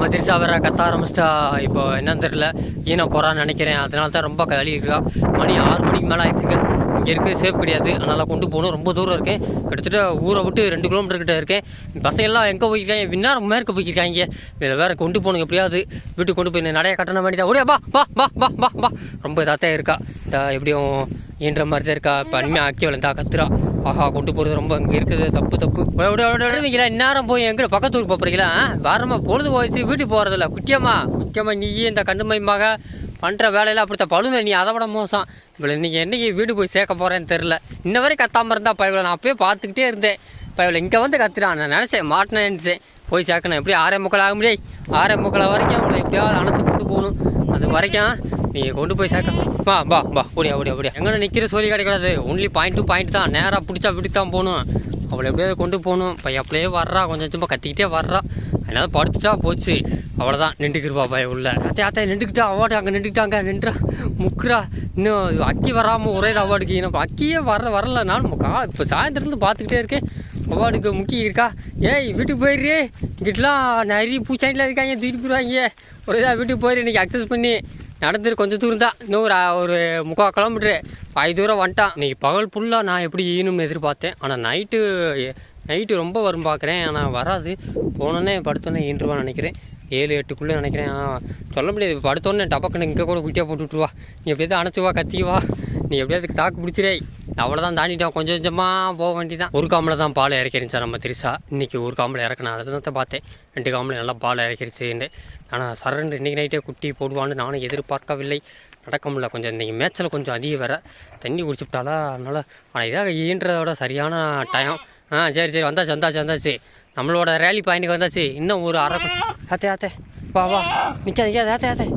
நம்ம திருசா வேற கத்த ஆரம்பிச்சிட்டா இப்போ என்னன்னு தெரியல. ஈனம் போகிறான்னு நினைக்கிறேன். அதனால தான் ரொம்ப கழி இருக்கா. மணி ஆறு மணிக்கு மேலே ஆயிடுச்சுங்க இங்கே. இருக்குது சேஃப் கிடையாது. அதனால் கொண்டு போகணும். ரொம்ப தூரம் இருக்கேன். கிட்டத்தட்ட ஊரை விட்டு ரெண்டு கிலோமீட்டர் கிட்ட இருக்கேன். பசங்கள்லாம் எங்கே போய்க்கிருக்காங்க? விண்ணாரம் மேற்கு போயிருக்காங்க இதில் வேற கொண்டு போகணும் எப்படியாவது. வீட்டுக்கு கொண்டு போய் நிறைய கட்டணம் வேண்டியதா ஓடியா பா பா பா பா பா பா ரொம்ப இதாக தான் இருக்கா. இந்த எப்படியும் ஈன்ற மாதிரி தான் இருக்கா. இப்போ அண்மையாக ஆக்கி வளர்ந்தா கத்துறா. ஆஹா கொண்டு போகிறது ரொம்ப இங்கே இருக்குது. தப்பு தப்பு. விடுவீங்களா இந்நேரம் போய் எங்கே பக்கத்து ஊருக்கு போகிறீங்களா வாரமா பொழுது போயிடுச்சு வீட்டுக்கு போகிறதில்ல குட்டியம்மா குட்டியம்மா நீ இந்த கண்டுமைமாக பண்ணுற வேலையெல்லாம் அப்படித்தான். பழுன நீ அதை விட மோசம். இவ்வளோ இன்னைக்கு என்னைக்கு வீடு போய் சேர்க்க போகிறேன்னு தெரில இன்ன வரைக்கும் கத்தாமல் இருந்தா பயவில் நான் அப்பயே பார்த்துக்கிட்டே இருந்தேன். பயவில் இங்கே வந்து கத்துறான் நான் நினச்சேன் மாட்டினேன் நினச்சேன். போய் சேர்க்கணும். எப்படி ஆறே முக்கால் ஆக முடியாது ஆறே முக்கால் வரைக்கும் உங்களை எப்படியாவது அணைச்சி கொண்டு போகணும். அது வரைக்கும் நீங்கள் கொண்டு போய் சேர்க்க. வா பா பா ஓடியா ஓடியா ஓடியா. எங்கே நிற்கிற சொல்லி கிடைக்காது ஒன்லி பாயிண்ட் டு பாயிண்ட் தான். நேராக பிடிச்சா வீட்டுக்கு தான் போகணும். அவளை எப்படியாவது கொண்டு போகணும். இப்போ அப்படியே வர்றா. கொஞ்சம் சும்மா கத்திக்கிட்டே வர்றா. அதனால படுத்துட்டா போச்சு. அவ்வளோதான் நின்றுக்கிருப்பா பய உள்ள. அத்தை அத்தை நின்றுக்கிட்டா அவார்டு அங்கே நின்றுக்கிட்டாங்க நின்றா. முக்குறா. இன்னும் அக்கி வராமல் ஒரே அவார்டுக்கு இன்னும் அக்கியே வர வரல. நான் கா இப்போ சாயந்தரத்துலேருந்து பார்த்துக்கிட்டே இருக்கேன். அவார்டுக்கு முக்கிய இருக்கா? ஏய் வீட்டுக்கு போயிடுறே. இங்கிட்டலாம் நிறைய பூச்சாண்டில் இருக்காங்க. தூக்கிட்டு போயிடுவாங்க. ஒரு வீட்டுக்கு போயிரு இன்னைக்கு அக்சஸ் பண்ணி. நடந்துட்டு கொஞ்சம் தூரம் தான் இன்னும் ஒரு ஒரு முக்கால் கிலோமீட்ரு பாதி தூரம் வந்துட்டான். இன்றைக்கி பகல் ஃபுல்லாக நான் எப்படி ஈனும்னு எதிர்பார்த்தேன். ஆனால் நைட்டு நைட்டு ரொம்ப வரும் பார்க்குறேன் ஆனால் வராது. போனோன்னே படுத்தோன்னே ஈன்றுவான்னு நினைக்கிறேன். ஏழு எட்டுக்குள்ளே நினைக்கிறேன். ஆனால் சொல்ல முடியாது. படுத்தோன்னே டபக்குன்னு இங்கே கூட குட்டியாக போட்டு விட்ருவா நீ எப்படியாவது அணைச்சிவா வா கத்தி வா. நீ எப்படியாவது தாக்கு பிடிச்சிரே. அவ்வளோதான் தாண்டிட்டோம். கொஞ்சம் கொஞ்சமாக போக வேண்டியதான் ஒரு காமில் தான் பால் இறக்கிருந்துச்சா நம்ம திரிசா இன்றைக்கி ஒரு காமில் இறக்கணும் அதை தான் பார்த்தேன். ரெண்டு காமில் நல்லா பால் இறக்கிருச்சுன்னு ஆனால் சரண்டு இன்றைக்கி நைட்டே குட்டி போடுவான்னு நானும் எதிர்பார்க்கவில்லை. நடக்க முடியல. கொஞ்சம் இன்றைக்கி மேட்ச்சில் கொஞ்சம் அதிகம் வேற. தண்ணி குடிச்சுட்டாலா அதனால் ஆனால் இதாக ஈன்றதோட சரியான டைம் ஆ சரி சரி. வந்தாச்சு வந்தாச்சு வந்தாச்சு. நம்மளோட ரேலி பாயிண்ட்டுக்கு வந்தாச்சு. இன்னும் ஒரு அரை ஆத்தே ஆத்தே. வா வா. நிற்காது ஆத்தே ஆத்தே.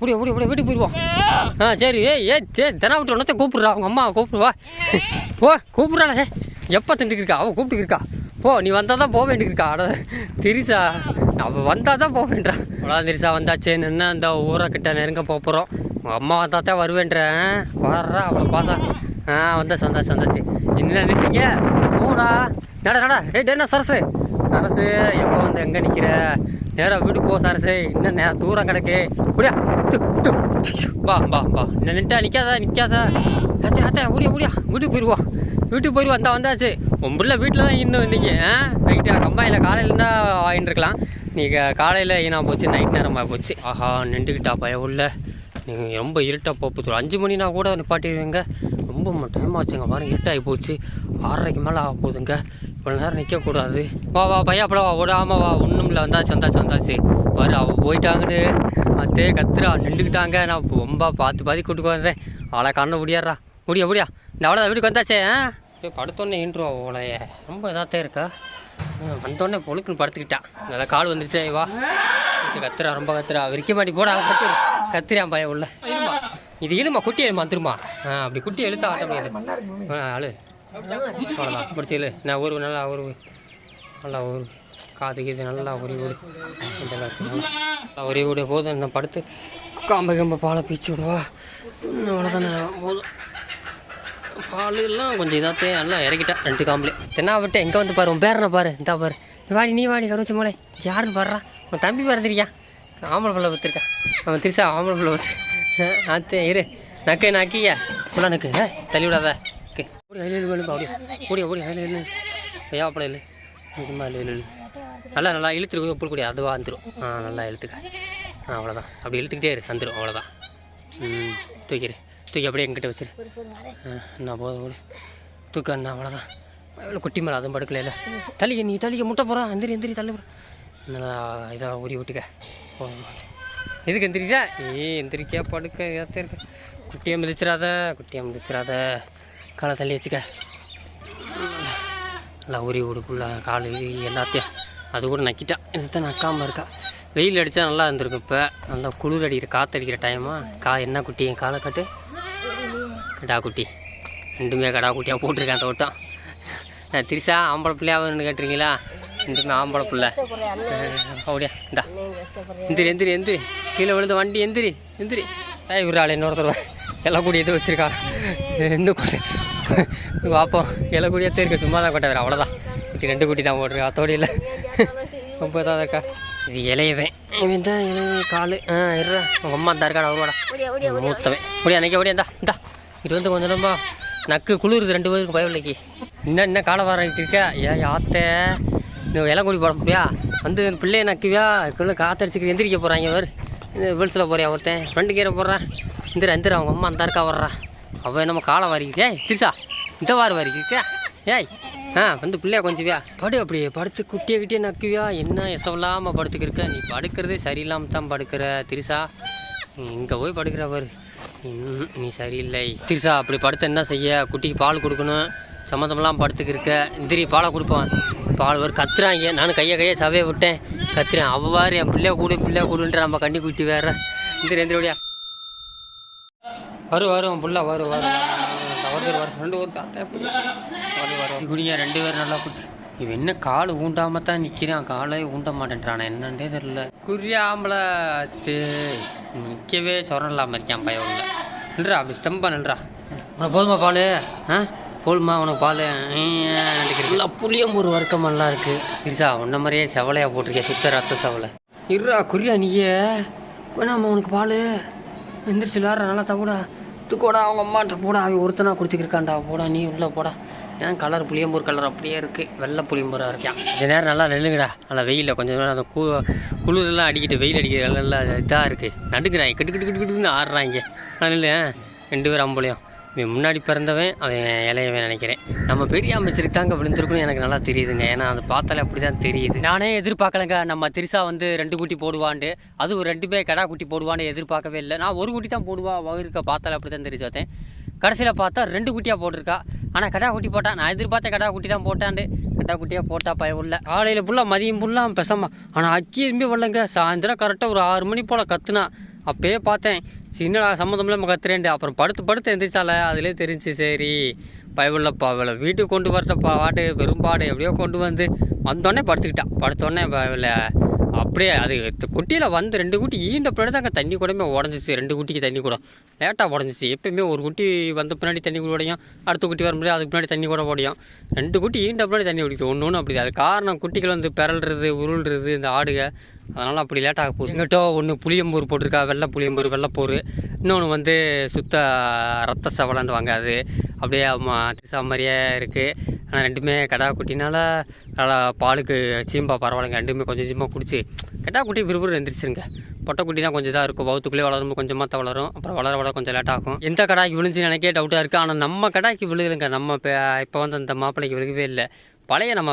முடிய முடிய முடிய வீட்டுக்கு போயிடுவோம் ஆ சரி ஏ ஏ சே தினா விட்டு ஒன்றத்தை கூப்பிட்றா அவங்க அம்மா கூப்பிடுவா போ கூப்பிட்றாளே. எப்போ திண்டுக்கிருக்கா? அவன் அவள் போ நீ வந்தால் தான் போக வேண்டியிருக்கா. அட திரிசா அவள் வந்தால் தான் போக வேண்டா அவ்வளோ திரிசா வந்தாச்சு. நின்று அந்த ஊரை கிட்ட நெருங்க போக போகிறோம் உங்கள் அம்மா வந்தால் தான் வருவேன்றேன் வர்றா அவ்வளோ பாசா. ஆ வந்தாச்சு வந்தாச்சு வந்தாச்சு. என்ன நிட்டீங்க போடா. நட நட. ஏய் என்ன சரசு? சரசு எப்போ வந்து எங்கே நிற்கிற நேராக வீடு போ சரசு. இன்னும் நேரம் தூரம் கிடக்கு. அப்படியா வா வா வா என்ன நின்ட்டா நிற்காதா நிற்காதா அத்தை அத்தை ஓடியா ஓடியா வீட்டுக்கு போயிடுவோம் வீட்டுக்கு போயிடுவோம் வந்தா வந்தாச்சு உன் பிள்ளை வீட்டில் தான் இன்னும் இன்றைக்கி ஆ நைட்டு கம்பாயில் காலையில் இருந்தால் ஆயின்னு இருக்கலாம் நீங்கள் காலையில் ஈனா போச்சு நைட் நேரமாக போச்சு ஆஹா நின்றுக்கிட்டா பய உள்ள நீங்கள் ரொம்ப இருட்டாக போகுது அஞ்சு மணினா கூட நிப்பாட்டிடுவீங்க ரொம்ப டைம் ஆச்சுங்க பாருங்கள் இருட்டாகி போச்சு ஆறரைக்கு மேலே ஆக போகுதுங்க இவ்வளோ நேரம் நிற்கக்கூடாது வா வா பையா அப்பளம் வா ஓட வா. ஒன்றும் இல்லை வந்தாச்சு வந்தாச்சு வந்தாச்சு. வரு அவள் போயிட்டாங்கன்னு. அத்தே கத்துறா நின்றுக்கிட்டாங்க. நான் ரொம்ப பார்த்து பாதி கூட்டுக்கு வந்தேன். அவளை கண்ண முடியாடுறா முடியா முடியா. இந்த அவ்வளோ வீட்டுக்கு வந்தாச்சே ஆ? போய் படுத்தோன்னே இன்ட்ருவா அவளைய ரொம்ப இதாகத்தே இருக்கா? வந்தோடனே பொழுக்குன்னு படுத்துக்கிட்டா. நல்லா கால் வந்துருச்சே வா. கத்துறா ரொம்ப கத்துறா. விரிக்க மாட்டி போட கத்து கத்துறான் பையன் உள்ள? இது இழுமா குட்டி எழுமா திரும்ப ஆ அப்படி குட்டி எழுத்த ஆட்ட முடியாது. ஆ அவ்வளோதான் முடிச்சு நான் ஒரு நல்லா ஒரு நல்லா ஒரு காது கீது நல்லா ஒரே விடு நல்லா ஒரே விடு போதும். நான் படுத்து காம்ப கம்ப பாலை பீச்சு விடுவா. இன்னும் அவ்வளோதானே போதும். பால் எல்லாம் கொஞ்சம் இதாத்தே. நல்லா இறக்கிட்டேன் ரெண்டு காம்பளே என்ன விட்டு எங்கே வந்து பாரு? உன் பேரனை பாரு. இந்தா பாரு. வாடி நீ வாடி கருவச்சு மோளே. யாருன்னு பாடுறா? உன் தம்பி பிறந்திருக்கியா ஆம்பளை பிள்ளை பத்திருக்கான் அவன் திருசா ஆம்பளை பிள்ளை பத்து ஆத்தே இரு. நக்கு நக்கியா? ஃபுல்லாக நக்கு. ஏ தள்ளி விடாத. ஓடி அயல் எழு ஓடி ஓடி ஓடி அயல் இல்லை இல்லை இல்லை நல்லா நல்லா இழுத்துருக்கு உப்பு கூடிய அதுவாக வந்துடும் ஆ நல்லா இழுத்துக்க ஆ அவ்வளோதான் அப்படி இழுத்துக்கிட்டே இரு வந்துடும் அவ்வளோதான் ம் தூக்கிடு தூக்கி அப்படியே எங்கிட்ட வச்சிரு ஆ என்ன போதும் ஓடி தூக்க என்ன அவ்வளோதான் எவ்வளோ குட்டி மேலே அதுவும் படுக்கல இல்லை தள்ளிக்க நீ தள்ளிக்க முட்டை போகிறான் எந்திரி எந்திரி தள்ளு போகிறான் நல்லா இதாக ஊறி விட்டுக்க எதுக்கு எந்திரிச்சா ஏ எந்திரிக்கா படுக்க ஏற்ற இருக்க குட்டியை மிதிச்சிடாத குட்டியை மிதிச்சிடாத காலை தள்ளி வச்சுக்க. நல்லா உரி உடுப்புள்ள ஃபுல்லாக கால் எல்லாத்தையும். அது கூட நக்கிட்டா. இதுதான் நக்காமல் இருக்கா? வெயில் அடித்தா நல்லா இருந்திருக்கும் இப்போ. நல்லா குளிர் அடிக்கிற காற்று அடிக்கிற டைமாக கா என்ன குட்டி என் காலை காட்டு? கடா குட்டி. ரெண்டுமே கடா குட்டியாக போட்டிருக்கேன் தோட்டம் நான் திரிசா ஆம்பளை பிள்ளையாவது கேட்டுறீங்களா ரெண்டுமே ஆம்பளை பிள்ளை. அப்படியா இந்தா. எந்திரி எந்திரி எந்திரி. கீழே விழுந்த வண்டி எந்திரி எந்திரி. ஏய் ஒரு ஆள் இன்னொருத்தர் எல்லாம் கூடி எது வச்சுருக்கா இன்னும் கொட்டை பார்ப்போம் எல்லாம் கூடியே இருக்க. சும்மா தான் கொட்டை வேறு அவ்வளோதான் குட்டி ரெண்டு குட்டி தான் போட்டிருக்கா. அத்தோடு இல்லை. ரொம்ப இதாக இருக்கா இது இலையவேன் இவன் தான் இளையவன். காலு. ஆ இருடா. உங்கள் அம்மா தான் இருக்காடா. வருவாடா. மூத்தவன். முடியா நிற்க முடியா இந்தா இந்தா. இது வந்து கொஞ்சம் ரொம்ப நக்கு குளிருது ரெண்டு பேருக்கு பயவில்லைக்கு இன்னும் என்ன காலம் வர இருக்கா? ஏன் ஆத்தே. இந்த குடி போட முடியா வந்து பிள்ளைய நக்குவியா? இதுக்குள்ள காத்தடிச்சுக்கு எந்திரிக்க போகிறாங்க வேறு இந்த வில்ஸில் போறியா ஒருத்தன்? ஃப்ரெண்டு கீரை போடுறான். இந்த எந்திர அவங்க அம்மா அந்த இருக்கா வர்றா. அவன் நம்ம காலம் வாரிக்கு ஏய் திருசா இந்த வார வாரிக்கு ஏய் ஆ வந்து பிள்ளையா கொஞ்சவியா? படு அப்படியே படுத்து குட்டியை கிட்டே நக்குவியா? என்ன எசவில்லாமல் படுத்துக்கிருக்க? நீ படுக்கிறதே சரியில்லாமல் தான் படுக்கிற திரிசா இங்கே போய் படுக்கிற பாரு. ம், நீ சரியில்லை. திரிசா அப்படி படுத்து என்ன செய்ய? குட்டிக்கு பால் கொடுக்கணும். சம்மந்தமெல்லாம் படுத்துக்கிருக்க. இந்திரி பாலை கொடுப்பான் பால் வரும் கத்துறாங்க. நானும் கையை கையை சவையை விட்டேன். கத்துறேன். அவ்வாறு என் பிள்ளைய கூடு பிள்ளைய கூடுன்ற நம்ம கண்டி குட்டி வேற. இந்திரி எந்திரியா வரும் வரும் புள்ள வரும் வரும். வரும் வரும் ரெண்டு ஒரு தாத்தா வரும் வரும். குடிங்க ரெண்டு பேரும் நல்லா பிடிச்சி இவன் என்ன கால் ஊண்டாம தான் நிற்கிறான் காலே ஊண்ட மாட்டேன்றான். என்னன்றே தெரியல. குறியாமல நிற்கவே சொரலாம இருக்கான் பையன் உள்ள. நின்றா அப்படி ஸ்டம்பா நின்றா உனக்கு போதுமா பால்? ஆ? போதுமா உனக்கு பால்? நல்லா புளியம்பூர் ஒரு நல்லா இருக்கு. இருசா உன்ன மாதிரியே செவலையாக போட்டிருக்கேன் சுத்த ரத்த செவலை. இருடா குறியா நீயே. வேணாமா உனக்கு பால். எந்திரிச்சு விளாட்ற நல்லா தவிடா தூக்கோடா அவங்க அம்மாட்ட போடா. அவன் ஒருத்தனா குடிச்சிக்கிருக்காண்டா போடா நீ உள்ளே போடா. ஏன்னா கலர் புளியம்பூர் கலர் அப்படியே இருக்குது வெள்ளை புளியம்பூராக இருக்கான் இந்த நேரம் நல்லா நெல்லுங்கடா நல்லா வெயிலில் கொஞ்சம் நேரம் அந்த கூ குளிரெல்லாம் அடிக்கிட்டு வெயில் அடிக்கிற நல்லா இதாக இருக்குது நடுக்குறாங்க கிட்டு கிட்டு கிட்டு கிட்டுன்னு ஆடுறாங்க நான் இல்லை ரெண்டு பேரும் அம்பளையும் இவன் முன்னாடி பிறந்தவன் அவன் இளையவன் நினைக்கிறேன். நம்ம பெரிய அமைச்சருக்கு தாங்க விழுந்திருக்குன்னு எனக்கு நல்லா தெரியுதுங்க. ஏன்னா அதை பார்த்தாலே அப்படி தான் தெரியுது. நானே எதிர்பார்க்கலங்க. நம்ம திரிசா வந்து ரெண்டு குட்டி போடுவான்ட்டு. அதுவும் ரெண்டு பேர் கடா குட்டி போடுவான்னு எதிர்பார்க்கவே இல்லை. நான் ஒரு குட்டி தான் போடுவான் வயிறுக்க பார்த்தாலே அப்படி தான் தெரிஞ்சு பார்த்தேன் கடைசியில் பார்த்தா ரெண்டு குட்டியாக போட்டிருக்கா. ஆனால் கடா குட்டி போட்டா நான் எதிர்பார்த்த கடா குட்டி தான் போட்டாண்டு கடா குட்டியாக போட்டா பயம் இல்லை. காலையில் ஃபுல்லாக மதியம் ஃபுல்லாக பெசாமா. ஆனால் அக்கி எதுவுமே வரலங்க. சாயந்தரம் கரெக்டாக ஒரு ஆறு மணி போல் கற்றுனா அப்பயே பார்த்தேன். சின்னடா சம்மந்தம் இல்லாமல் கத்துறேன்ட்டு. அப்புறம் படுத்து படுத்து எந்திரிச்சால அதுலேயே தெரிஞ்சு சரி. பயவில்லப்பா இவளை வீட்டுக்கு கொண்டு வரட்ட பாட்டு பெரும்பாடு எப்படியோ கொண்டு வந்து வந்தோடனே படுத்துக்கிட்டான் படுத்தோடனே இவளை அப்படியே அது குட்டியில் வந்து ரெண்டு குட்டி ஈண்ட பின்னாடி தான் தண்ணி கூடமே உடஞ்சிச்சு. ரெண்டு குட்டிக்கு தண்ணி கூட. லேட்டாக உடஞ்சிச்சு. எப்பயுமே ஒரு குட்டி வந்த பின்னாடி தண்ணி கூட உடையும். அடுத்த குட்டி வரும்போது அதுக்கு பின்னாடி தண்ணி கூட உடையும். ரெண்டு குட்டி ஈண்ட பின்னாடி தண்ணி குடிக்கும். ஒன்று ஒன்று அப்படி அது காரணம் குட்டிகள் வந்து பிறல்றது உருள்றது இந்த ஆடுக. அதனால் அப்படி லேட்டாக போகுது. எங்கிட்ட ஒன்று புளியம்பூர் போட்டிருக்கா வெள்ளை புளியம்பூர் வெள்ளைப்பூர் இன்னொன்று வந்து சுத்த ரத்த சவலன்னு வாங்காது அப்படியே திசா மாதிரியே இருக்குது ஆனால் ரெண்டுமே கடா குட்டினால நல்லா பாலுக்கு சீம்பா பரவாயில்லைங்க. ரெண்டுமே கொஞ்சம் கொஞ்சமாக குடிச்சு கடா குட்டி விறுவிறு எழுந்திரிச்சிருங்க பொட்டை குட்டி தான் கொஞ்சம் இதாக இருக்கும். வவுத்துக்குள்ளே வளரும் கொஞ்சமாக தான் வளரும். அப்புறம் வளர வளர கொஞ்சம் லேட் ஆகும். எந்த கடாய்க்கு விழுந்து எனக்கே டவுட்டாக இருக்குது ஆனால் நம்ம கடாய்க்கு விழுகுதுங்க நம்ம இப்போ இப்போ வந்து அந்த மாப்பிள்ளைக்கு விழுகவே இல்லை. பழைய நம்ம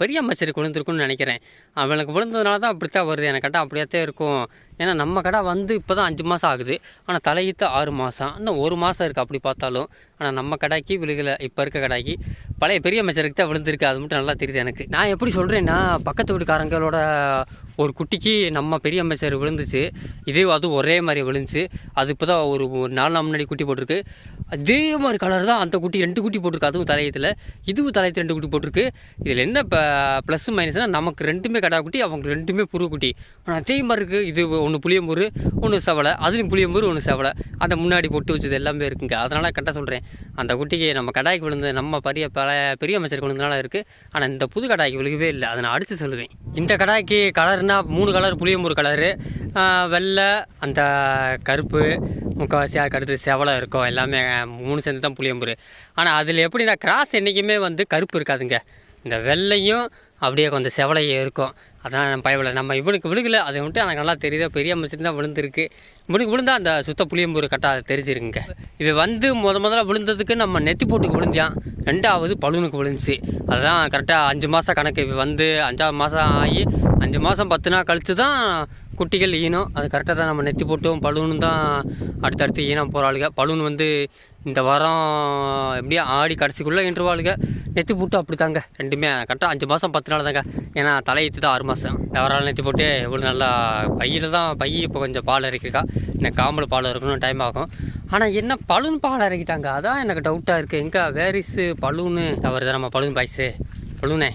பெரிய அமைச்சருக்கு விழுந்திருக்குன்னு நினைக்கிறேன். அவனுக்கு விழுந்ததுனால தான் அப்படித்தான் வருது. எனக்கு கேட்டால் அப்படியே தான் இருக்கும். ஏன்னா நம்ம கடை வந்து இப்போ தான் அஞ்சு மாதம் ஆகுது. ஆனால் தலையீத்து ஆறு மாதம் இன்னும் ஒரு மாதம் இருக்குது அப்படி பார்த்தாலும். ஆனால் நம்ம கடைக்கு விழுகலை. இப்போ இருக்க கடைக்கு. பழைய பெரிய அமைச்சருக்கு தான் விழுந்திருக்கு. அது மட்டும் நல்லா தெரியுது எனக்கு. நான் எப்படி சொல்கிறேன்னா பக்கத்து வீட்டுக்காரங்களோட ஒரு குட்டிக்கு நம்ம பெரிய அமைச்சர் விழுந்துச்சு. இதே அது ஒரே மாதிரி விழுந்துச்சு. அது இப்போ தான் ஒரு ஒரு நாலு நாள் முன்னாடி குட்டி போட்டிருக்கு. அதே மாதிரி கலர் தான் அந்த குட்டி ரெண்டு குட்டி போட்டிருக்கு. அதுவும் தலையத்தில் இதுவும் தலையத்தில் ரெண்டு குட்டி போட்டிருக்கு. இதில் என்ன இப்போ ப்ளஸ் மைனஸ்னால் நமக்கு ரெண்டுமே கடா குட்டி அவங்க ரெண்டுமே புரு குட்டி. ஆனால் அதே மாதிரி இருக்குது இது ஒன்று புளியம்பூர் ஒன்று செவலை அதுலேயும் புளியம்பூர் ஒன்று செவலை அந்த முன்னாடி பொட்டு வச்சது எல்லாமே இருக்குங்க. அதனால் கரெக்டாக சொல்கிறேன் அந்த குட்டிக்கு நம்ம கடாய்க்கு விழுந்து நம்ம பெரிய பழைய பெரிய அமைச்சருக்கு விழுந்தனால இருக்குது ஆனால் இந்த புது கடாய்க்கு விழுகவே இல்லை. அதை நான் அடித்து சொல்லுவேன். இந்த கடாய்க்கு கலர்னால் மூணு கலர் புளியம்பூர் கலரு. வெள்ளை அந்த கருப்பு முக்கால்வாசியாக கருத்து செவலை இருக்கும். எல்லாமே மூணு சேர்ந்து தான் புளியம்பூர். ஆனால் அதில் எப்படின்னா கிராஸ் என்றைக்குமே வந்து கருப்பு இருக்காதுங்க. இந்த வெள்ளையும் அப்படியே கொஞ்சம் செவலையும் இருக்கும். அதான் நம்ம பயவில்லை நம்ம இவனுக்கு விழுகல அதை மட்டும் எனக்கு நல்லா தெரியுது. பெரிய அமைச்சர் தான் விழுந்திருக்கு. இவனுக்கு விழுந்தா அந்த சுத்த புளியம்பூர் கரெக்டாக தெரிஞ்சிருக்குங்க இது வந்து முத முதல்ல விழுந்ததுக்கு நம்ம நெத்தி போட்டுக்கு விழுந்தியான் ரெண்டாவது பலூனுக்கு விழுந்துச்சு. அதுதான் கரெக்டாக அஞ்சு மாதம் கணக்கு. இது வந்து அஞ்சாவது மாதம் ஆகி அஞ்சு மாதம் பத்து நாள் கழித்து தான் குட்டிகள் ஈனும். அது கரெக்டாக தான் நம்ம நெத்தி போட்டும். பலூனும் தான் அடுத்தடுத்து ஈனம் போகிறாளுங்க பலூன் வந்து இந்த வாரம் எப்படியும் ஆடி கடைசிக்குள்ளே இன்டர்வாலுங்க நெத்தி போட்டு அப்படி தாங்க ரெண்டுமே கரெக்டாக அஞ்சு மாதம் பத்து நாள் தாங்க. ஏன்னா தலையீத்து தான் ஆறு மாதம் தவறால் நெத்தி போட்டு இவ்வளோ நல்லா பையில் தான் பை இப்போ கொஞ்சம் பால் இறக்கிருக்கா இன்னும் காம்பல் பால் இருக்கணும் டைம் ஆகும். ஆனால் என்ன பலூன் பால் இறக்கிட்டாங்க? அதான் எனக்கு டவுட்டாக இருக்குது எங்கே வேரிஸு பலூனு? தவறு நம்ம பலூன் பாய்ஸு பலூனே.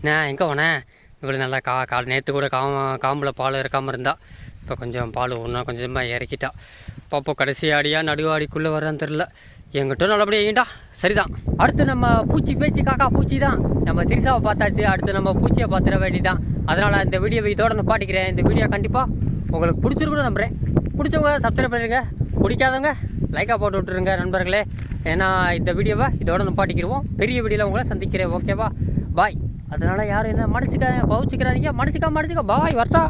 என்ன எங்கே போனேன் இவ்வளோ நல்லா கா கால் நேற்று கூட காம காம்பில் பால் இறக்காமல் இருந்தா இப்போ கொஞ்சம் பால் ஒன்றா கொஞ்சமாக இறக்கிட்டா. பார்ப்போம் கடைசி ஆடியா நடுவாடிக்குள்ளே வரான்னு தெரில எங்கிட்ட நல்லபடியாக ஏண்டா சரிதான். அடுத்து நம்ம பூச்சி பேச்சு காக்கா பூச்சி தான். நம்ம திரிசாவை பார்த்தாச்சு. அடுத்து நம்ம பூச்சியை பார்த்துட வேண்டியதான் அதனால் இந்த வீடியோவை இதோட நிப்பாட்டிக்கிறேன் இந்த வீடியோ கண்டிப்பாக உங்களுக்கு பிடிச்சிருக்குன்னு நம்புகிறேன் பிடிச்சவங்க சப்ஸ்கிரைப் பண்ணிடுங்க பிடிக்காதவங்க லைக்காக போட்டு விட்டுருங்க நண்பர்களே. ஏன்னா இந்த வீடியோவை இதோட நிப்பாட்டிக்கிடுவோம் பெரிய வீடியோவில் உங்களை சந்திக்கிறேன். ஓகேவா பாய் அதனால் யாரும் என்ன மன்னிச்சுக்க பவுச்சிக்கிறாதீங்க. மன்னிச்சுக்கா மன்னிச்சுக்க. பாய் வரட்டா